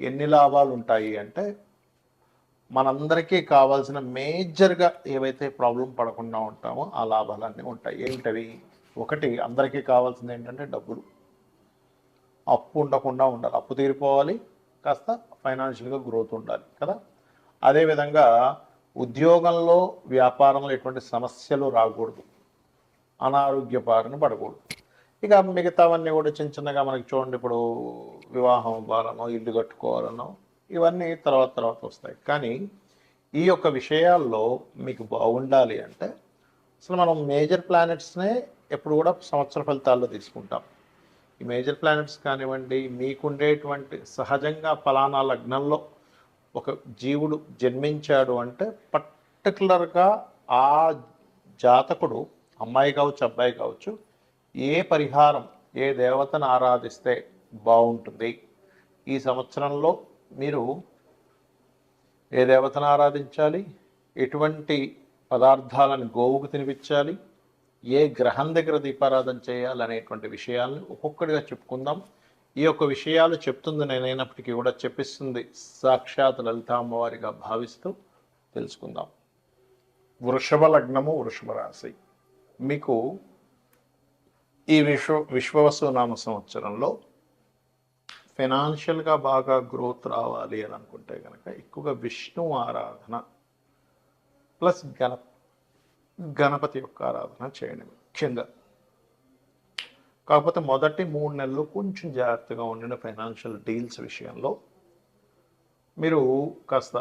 ఎన్ని లాభాలు ఉంటాయి అంటే మనందరికీ కావాల్సిన మేజర్గా ఏవైతే ప్రాబ్లం పడకుండా ఉంటామో ఆ లాభాలన్నీ ఉంటాయి. ఏమిటవి ఒకటి అందరికీ కావాల్సింది ఏంటంటే డబ్బులు. అప్పు ఉండకుండా ఉండాలి. అప్పు తీరిపోవాలి. కాస్త ఫైనాన్షియల్గా గ్రోత్ ఉండాలి కదా? అదేవిధంగా ఉద్యోగంలో వ్యాపారంలో ఎటువంటి సమస్యలు రాకూడదు. అనారోగ్య బారిన పడకూడదు. ఇక మిగతావన్నీ కూడా చిన్న చిన్నగా మనకి చూడండి ఇప్పుడు వివాహం అవ్వాలనో ఇల్లు కట్టుకోవాలనో ఇవన్నీ తర్వాత తర్వాత వస్తాయి. కానీ ఈ యొక్క విషయాల్లో మీకు బాగుండాలి అంటే అసలు మనం మేజర్ ప్లానెట్స్నే ఎప్పుడు కూడా సంవత్సర ఫలితాల్లో తీసుకుంటాం. ఈ మేజర్ ప్లానెట్స్ కానివ్వండి మీకుండేటువంటి సహజంగా ఫలానా లగ్నంలో ఒక జీవుడు జన్మించాడు అంటే పర్టికులర్గా ఆ జాతకుడు అమ్మాయి కావచ్చు అబ్బాయి కావచ్చు ఏ పరిహారం ఏ దేవతను ఆరాధిస్తే బాగుంటుంది? ఈ సంవత్సరంలో మీరు ఏ దేవతను ఆరాధించాలి? ఎటువంటి పదార్థాలను గోవుకు తినిపించాలి? ఏ గ్రహం దగ్గర దీపారాధన చేయాలి అనేటువంటి విషయాలను ఒక్కొక్కటిగా చెప్పుకుందాం. ఈ యొక్క విషయాలు చెప్తుంది నేనైనప్పటికీ కూడా చెప్పిస్తుంది సాక్షాత్ లలిత అమ్మవారిగా భావిస్తూ తెలుసుకుందాం. వృషభ లగ్నము వృషభ రాశి. మీకు ఈ విశ్వ విశ్వవసు నామ సంవత్సరంలో ఫైనాన్షియల్గా బాగా గ్రోత్ రావాలి అని అనుకుంటే కనుక ఎక్కువగా విష్ణు ఆరాధన ప్లస్ గణ గణపతి యొక్క ఆరాధన చేయండి ముఖ్యంగా. కాకపోతే మొదటి మూడు నెలలు కొంచెం జాగ్రత్తగా ఉండిన ఫైనాన్షియల్ డీల్స్ విషయంలో. మీరు కాస్త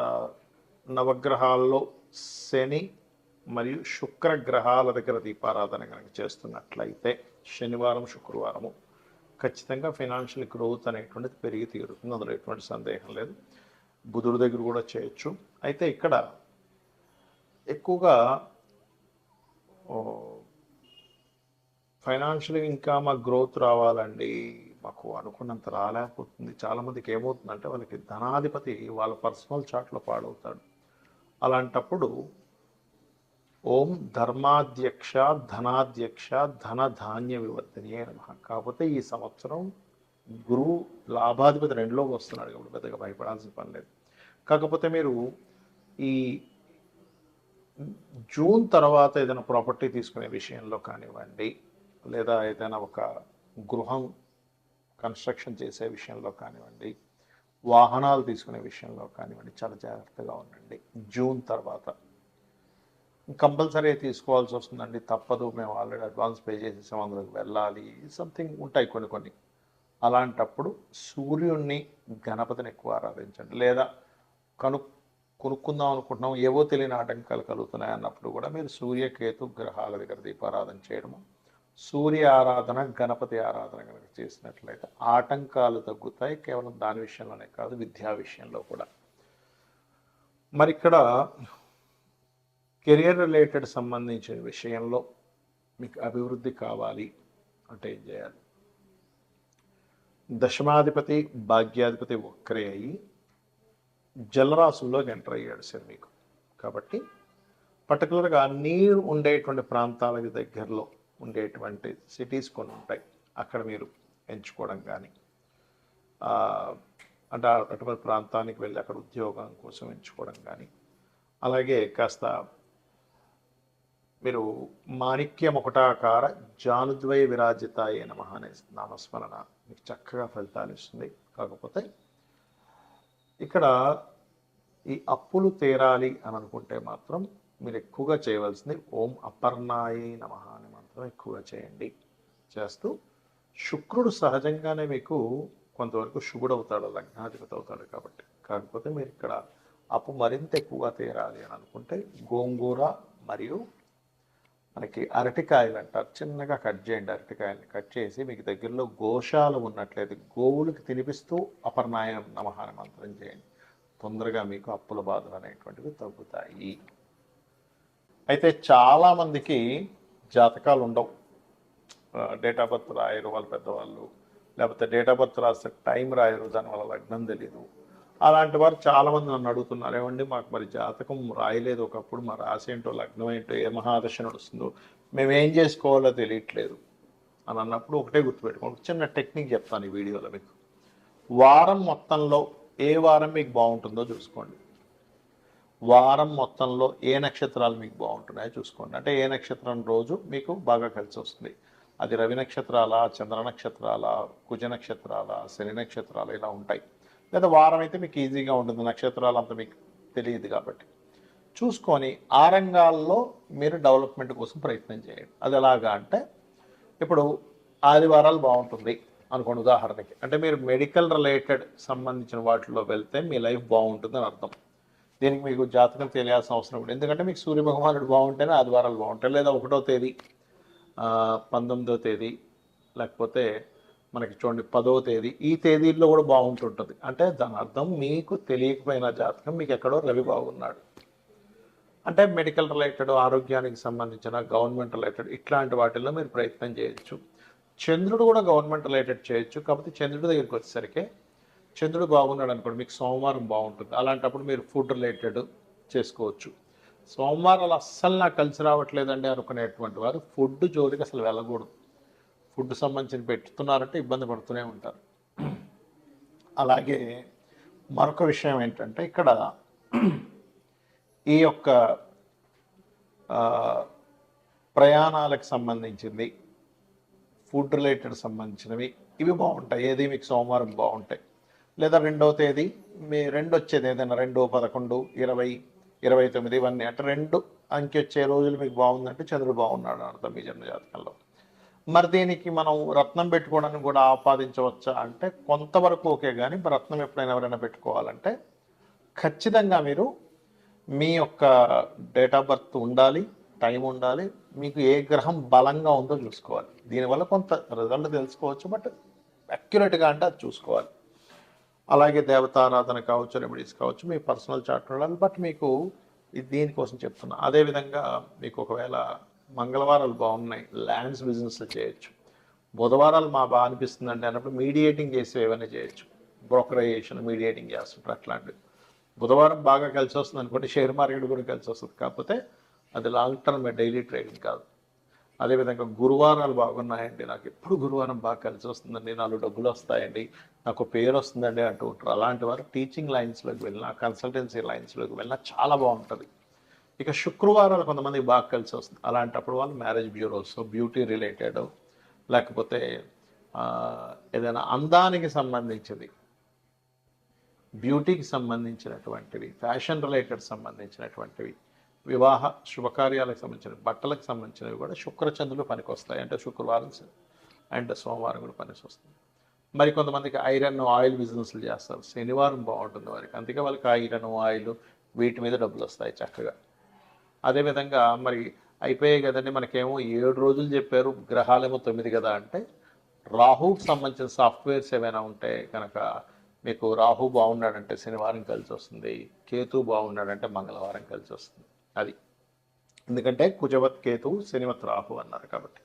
నవగ్రహాల్లో శని మరియు శుక్ర గ్రహాల దగ్గర దీపారాధన కనుక చేస్తున్నట్లయితే శనివారం శుక్రవారము ఖచ్చితంగా ఫైనాన్షియల్ గ్రోత్ అనేటువంటిది పెరిగి తీరుతుంది. అందులో ఎటువంటి సందేహం లేదు. బుధుడి దగ్గర కూడా చేయొచ్చు. అయితే ఇక్కడ ఎక్కువగా ఫైనాన్షియల్గా ఇంకా మాకు గ్రోత్ రావాలండి మాకు అనుకున్నంత రాలేకపోతుంది. చాలామందికి ఏమవుతుందంటే వాళ్ళకి ధనాధిపతి వాళ్ళ పర్సనల్ చాట్లో పాడవుతాడు. అలాంటప్పుడు ఓం ధర్మాధ్యక్ష ధనాధ్యక్ష ధన ధాన్య వివర్ధనే నమ. కాకపోతే ఈ సంవత్సరం గురువు లాభాధిపతి రెండులోకి వస్తున్నాడు కాబట్టి పెద్దగా భయపడాల్సిన పని లేదు. కాకపోతే మీరు ఈ జూన్ తర్వాత ఏదైనా ప్రాపర్టీ తీసుకునే విషయంలో కానివ్వండి లేదా ఏదైనా ఒక గృహం కన్స్ట్రక్షన్ చేసే విషయంలో కానివ్వండి వాహనాలు తీసుకునే విషయంలో కానివ్వండి చాలా జాగ్రత్తగా ఉండండి. జూన్ తర్వాత కంపల్సరీ తీసుకోవాల్సి వస్తుందండి. తప్పదు. మేము ఆల్రెడీ అడ్వాన్స్ పే చేసేసాం. అందులోకి వెళ్ళాలి. సంథింగ్ ఉంటాయి కొన్ని కొన్ని. అలాంటప్పుడు సూర్యుడిని గణపతిని ఎక్కువ ఆరాధించండి. లేదా కను కొనుక్కుందాం అనుకుంటున్నాం. ఏవో తెలియని ఆటంకాలు కలుగుతున్నాయి అన్నప్పుడు కూడా మీరు సూర్యకేతు గ్రహాల దగ్గర దీపారాధన చేయడము సూర్య ఆరాధన గణపతి ఆరాధన కనుక చేసినట్లయితే ఆటంకాలు తగ్గుతాయి. కేవలం దాని విషయంలోనే కాదు విద్యా విషయంలో కూడా. మరి ఇక్కడ కెరియర్ రిలేటెడ్ సంబంధించిన విషయంలో మీకు అభివృద్ధి కావాలి అంటే ఏం చేయాలి? దశమాధిపతి భాగ్యాధిపతి ఒక్కరే అయ్యి జలరాశుల్లోకి ఎంటర్ అయ్యాడు సార్ మీకు. కాబట్టి పర్టికులర్గా నీరు ఉండేటువంటి ప్రాంతాలకు దగ్గరలో ఉండేటువంటి సిటీస్ కొన్ని ఉంటాయి. అక్కడ మీరు ఎంచుకోవడం కానీ అంటే అటువంటి ప్రాంతానికి వెళ్ళి అక్కడ ఉద్యోగం కోసం ఎంచుకోవడం కానీ అలాగే కాస్త మీరు మాణిక్యం ఒకటాకార జానుద్వయ విరాజితాయ నమ అనే నామస్మరణ మీకు చక్కగా ఫలితాలు ఇస్తుంది. కాకపోతే ఇక్కడ ఈ అప్పులు తీరాలి అని అనుకుంటే మాత్రం మీరు ఎక్కువగా చేయవలసింది ఓం అపర్ణాయి నమ అని మాత్రం ఎక్కువగా చేయండి. చేస్తూ శుక్రుడు సహజంగానే మీకు కొంతవరకు శుభుడు అవుతాడు లగ్నాధిపతి అవుతాడు కాబట్టి. కాకపోతే మీరు ఇక్కడ అప్పు మరింత ఎక్కువగా తీరాలి అని అనుకుంటే గోంగూర మరియు మనకి అరటికాయలు అంటారు. చిన్నగా కట్ చేయండి అరటికాయల్ని. కట్ చేసి మీకు దగ్గరలో గోషాలు ఉన్నట్లయితే గోవులకు తినిపిస్తూ అపర్ణాయం నమహాన మంత్రం చేయండి. తొందరగా మీకు అప్పుల బాధలు అనేటువంటివి తగ్గుతాయి. అయితే చాలామందికి జాతకాలు ఉండవు. డేట్ ఆఫ్ బర్త్ రాయరు వాళ్ళ పెద్దవాళ్ళు. లేకపోతే డేట్ ఆఫ్ బర్త్ రాస్తే టైం రాయరు దానివల్ల లగ్నం తెలీదు. అలాంటి వారు చాలామంది నన్ను అడుగుతున్నారు. ఏమండి మాకు మరి జాతకం రాయలేదు. ఒకప్పుడు మా రాసి ఏంటో లగ్నం ఏంటో ఏ మహాదశ నడుస్తుందో మేము ఏం చేసుకోవాలో తెలియట్లేదు అని అన్నప్పుడు ఒకటే గుర్తుపెట్టుకోండి. చిన్న టెక్నిక్ చెప్తాను ఈ వీడియోలో మీకు. వారం మొత్తంలో ఏ వారం మీకు బాగుంటుందో చూసుకోండి. వారం మొత్తంలో ఏ నక్షత్రాలు మీకు బాగుంటున్నాయో చూసుకోండి. అంటే ఏ నక్షత్రం రోజు మీకు బాగా కలిసి వస్తుంది? అది రవి నక్షత్రాల చంద్ర నక్షత్రాల కుజ నక్షత్రాల శని నక్షత్రాలు ఇలా ఉంటాయి. లేదా వారం అయితే మీకు ఈజీగా ఉంటుంది నక్షత్రాలు అంత మీకు తెలియదు కాబట్టి. చూసుకొని ఆ రంగాల్లో మీరు డెవలప్మెంట్ కోసం ప్రయత్నం చేయండి. అది ఎలాగా అంటే ఇప్పుడు ఆదివారాలు బాగుంటుంది అనుకోండి ఉదాహరణకి. అంటే మీరు మెడికల్ రిలేటెడ్ సంబంధించిన వాటిలో వెళ్తే మీ లైఫ్ బాగుంటుంది అని అర్థం. దీనికి మీకు జాతకం తెలియాల్సిన అవసరం కూడా. ఎందుకంటే మీకు సూర్య భగవానుడు బాగుంటేనే ఆదివారాలు బాగుంటాయి. లేదా ఒకటో తేదీ పంతొమ్మిదో తేదీ లేకపోతే మనకి చూడండి పదో తేదీ. ఈ తేదీల్లో కూడా బాగుంటుంటుంది. అంటే దాని అర్థం మీకు తెలియకపోయిన జాతకం మీకు ఎక్కడో రవి బాగున్నాడు అంటే మెడికల్ రిలేటెడ్ ఆరోగ్యానికి సంబంధించిన గవర్నమెంట్ రిలేటెడ్ ఇట్లాంటి వాటిల్లో మీరు ప్రయత్నం చేయొచ్చు. చంద్రుడు కూడా గవర్నమెంట్ రిలేటెడ్ చేయొచ్చు. కాకపోతే చంద్రుడి దగ్గరికి వచ్చేసరికి చంద్రుడు బాగున్నాడు అనుకోండి మీకు సోమవారం బాగుంటుంది. అలాంటప్పుడు మీరు ఫుడ్ రిలేటెడ్ చేసుకోవచ్చు. సోమవారాలు అస్సలు నాకు కలిసి రావట్లేదండి అనుకునేటువంటి వారు ఫుడ్ జోలికి అసలు వెళ్ళకూడదు. ఫుడ్ సంబంధించిన పెట్టుతున్నారంటే ఇబ్బంది పడుతూనే ఉంటారు. అలాగే మరొక విషయం ఏంటంటే ఇక్కడ ఈ యొక్క ప్రయాణాలకు సంబంధించింది ఫుడ్ రిలేటెడ్ సంబంధించినవి ఇవి బాగుంటాయి. ఏది మీకు సోమవారం బాగుంటాయి. లేదా రెండవ తేదీ మీ రెండు వచ్చేది ఏదైనా రెండు పదకొండు ఇరవై ఇరవై తొమ్మిది ఇవన్నీ. అంటే రెండు అంకె వచ్చే రోజులు మీకు బాగుందంటే చంద్రుడు బాగున్నాడు అర్థం మీ జన్మ జాతకంలో మరి దీనికి మనం రత్నం పెట్టుకోవడానికి కూడా ఆపాదించవచ్చా అంటే కొంతవరకు ఓకే కానీ రత్నం ఎప్పుడైనా ఎవరైనా పెట్టుకోవాలంటే ఖచ్చితంగా మీరు మీ యొక్క డేట్ ఆఫ్ బర్త్ ఉండాలి టైం ఉండాలి మీకు ఏ గ్రహం బలంగా ఉందో చూసుకోవాలి. దీనివల్ల కొంత రిజల్ట్ తెలుసుకోవచ్చు బట్ అక్యురేట్గా అంటే అది చూసుకోవాలి. అలాగే దేవతారాధన కావచ్చు రెమెడీస్ కావచ్చు మీ పర్సనల్ చార్ట్ ఉండాలి బట్ మీకు ఇది దీనికోసం చెప్తున్నా. అదేవిధంగా మీకు ఒకవేళ మంగళవారాలు బాగున్నాయి. ల్యాండ్స్ బిజినెస్లు చేయొచ్చు. బుధవారాలు మా బాగా అనిపిస్తుందండి అన్నప్పుడు మీడియేటింగ్ చేసి ఏమైనా చేయొచ్చు. బ్రోకరైజేషన్ మీడియేటింగ్ చేస్తుంటారు అట్లాంటివి. బుధవారం బాగా కలిసి వస్తుంది అనుకుంటే షేర్ మార్కెట్ కూడా కలిసి వస్తుంది. కాకపోతే అది లాంగ్ టర్మ్ డైలీ ట్రేడింగ్ కాదు. అదేవిధంగా గురువారాలు బాగున్నాయండి. నాకు ఎప్పుడు గురువారం బాగా కలిసి వస్తుందండి. నాలుగు డబ్బులు వస్తాయండి. నాకు పేరు వస్తుందండి అంటూ ఉంటారు. అలాంటి వారు టీచింగ్ లైన్స్లోకి వెళ్ళినా కన్సల్టెన్సీ లైన్స్లోకి వెళ్ళినా చాలా బాగుంటుంది. ఇక శుక్రవారాలు కొంతమందికి బాగా కలిసి వస్తుంది. అలాంటప్పుడు వాళ్ళు మ్యారేజ్ బ్యూరోస్ బ్యూటీ రిలేటెడ్ లేకపోతే ఏదైనా అందానికి సంబంధించింది బ్యూటీకి సంబంధించినటువంటివి ఫ్యాషన్ రిలేటెడ్ సంబంధించినటువంటివి వివాహ శుభకార్యాలకు సంబంధించిన బట్టలకు సంబంధించినవి కూడా శుక్రచంద్రులు పనికొస్తాయి. అంటే శుక్రవారం అండ్ సోమవారం కూడా పనికి వస్తుంది మరి కొంతమందికి ఐరన్ ఆయిల్ బిజినెస్లు చేస్తారు. శనివారం బాగుంటుంది వారికి. అందుకే వాళ్ళకి ఐరన్ ఆయిల్ వీటి మీద డబ్బులు వస్తాయి చక్కగా. అదేవిధంగా మరి అయిపోయాయి కదండి. మనకేమో ఏడు రోజులు చెప్పారు గ్రహాలేమో తొమ్మిది కదా అంటే రాహుకి సంబంధించిన సాఫ్ట్వేర్స్ ఏమైనా ఉంటే కనుక మీకు రాహు బాగున్నాడంటే శనివారం కలిసి వస్తుంది కేతు బాగున్నాడంటే మంగళవారం కలిసి వస్తుంది. అది. ఎందుకంటే కుజవత్ కేతు శనివత్ రాహు అన్నారు కాబట్టి.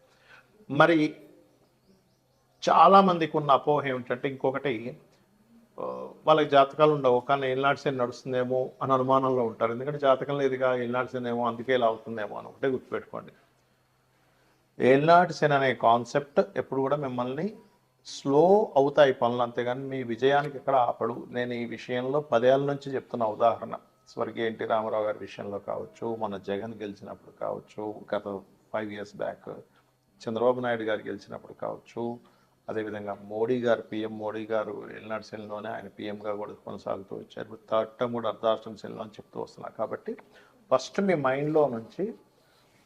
మరి చాలా మందికి ఉన్న అపోహ ఏమిటంటే ఇంకొకటి వాళ్ళకి జాతకాలు ఉండవు. కానీ ఏళ్ళనాటి శని నడుస్తుందేమో అని అనుమానంలో ఉంటారు. ఎందుకంటే జాతకం లేదుగా ఏళ్ళనాటి శని ఏమో అందుకే ఇలా అవుతుందేమో అని ఒకటే గుర్తుపెట్టుకోండి. ఏళ్ళనాటి శని అనే కాన్సెప్ట్ ఎప్పుడు కూడా మిమ్మల్ని స్లో అవుతాయి పనులు. అంతేగాని మీ విజయానికి ఎక్కడ ఆపడు. నేను ఈ విషయంలో పదేళ్ళ నుంచి చెప్తున్న ఉదాహరణ. స్వర్గీయ ఎన్టీ రామారావు గారి విషయంలో కావచ్చు మన జగన్ గెలిచినప్పుడు కావచ్చు గత five years back Chandrababu Naidu garu గెలిచినప్పుడు కావచ్చు అదేవిధంగా మోడీ గారు పిఎం మోడీ గారు ఎల్నాడు శనిలోనే ఆయన పిఎంగా కూడా కొనసాగుతూ వచ్చారు. థర్డ్ టర్మ్ కూడా అర్ధాష్టం శనిలో అని చెప్తూ వస్తున్నారు. కాబట్టి ఫస్ట్ మీ మైండ్లో నుంచి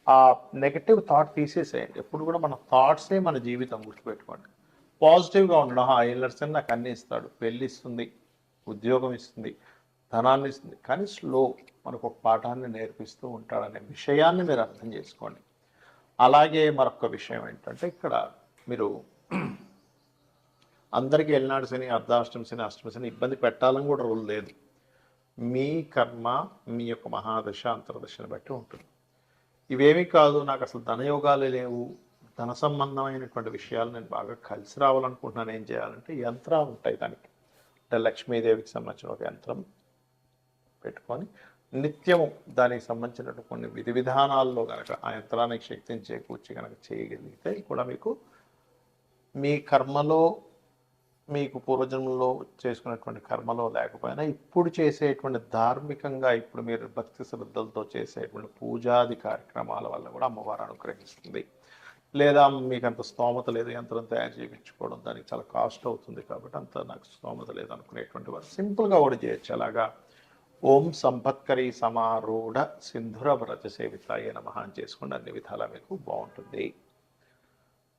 ఆ నెగటివ్ థాట్ తీసేసేయండి. ఎప్పుడు కూడా మన థాట్సే మన జీవితం గుర్తుపెట్టుకోండి. పాజిటివ్గా ఉండడం ఆ ఎల్లర్సన్ నాకు అన్ని ఇస్తాడు. పెళ్ళి ఇస్తుంది ఉద్యోగం ఇస్తుంది ధనాన్ని ఇస్తుంది. కానీ స్లో మనకు ఒక పాఠాన్ని నేర్పిస్తూ ఉంటాడనే విషయాన్ని మీరు అర్థం చేసుకోండి. అలాగే మరొక విషయం ఏంటంటే ఇక్కడ మీరు అందరికీ ఎల్నాడు శని అర్ధాష్టమ శని అష్టమ శని ఇబ్బంది పెట్టాలని కూడా రూల్ లేదు. మీ కర్మ మీ యొక్క మహాదశ అంతర్దశని బట్టి ఉంటుంది. ఇవేమీ కాదు నాకు అసలు ధనయోగాలు లేవు. ధన సంబంధమైనటువంటి విషయాలు నేను బాగా కలిసి రావాలనుకుంటున్నాను. ఏం చేయాలంటే యంత్రాలు ఉంటాయి దానికి. అంటే లక్ష్మీదేవికి సంబంధించిన ఒక యంత్రం పెట్టుకొని నిత్యము దానికి సంబంధించినటువంటి కొన్ని విధి విధానాల్లో కనుక ఆ యంత్రానికి శక్తిని చేకూర్చి కనుక చేయగలిగితే కూడా మీకు మీ కర్మలో మీకు పూర్వజన్మలో చేసుకున్నటువంటి కర్మలో లేకపోయినా ఇప్పుడు చేసేటువంటి ధార్మికంగా ఇప్పుడు మీరు భక్తి శ్రద్ధలతో చేసేటువంటి పూజాది కార్యక్రమాల వల్ల కూడా అమ్మవారు అనుగ్రహిస్తుంది. లేదా మీకు అంత స్తోమత లేదు యంత్రం తయారు చేయించుకోవడం దానికి చాలా కాస్ట్ అవుతుంది కాబట్టి అంత నాకు స్తోమత లేదు అనుకునేటువంటి వారు సింపుల్గా కూడా చేయొచ్చు. అలాగా ఓం సంపత్కరి సమారూఢ సింధుర వ్రత సేవితాయ నమః అని చేసుకుంటే అన్ని విధాలా మీకు బాగుంటుంది.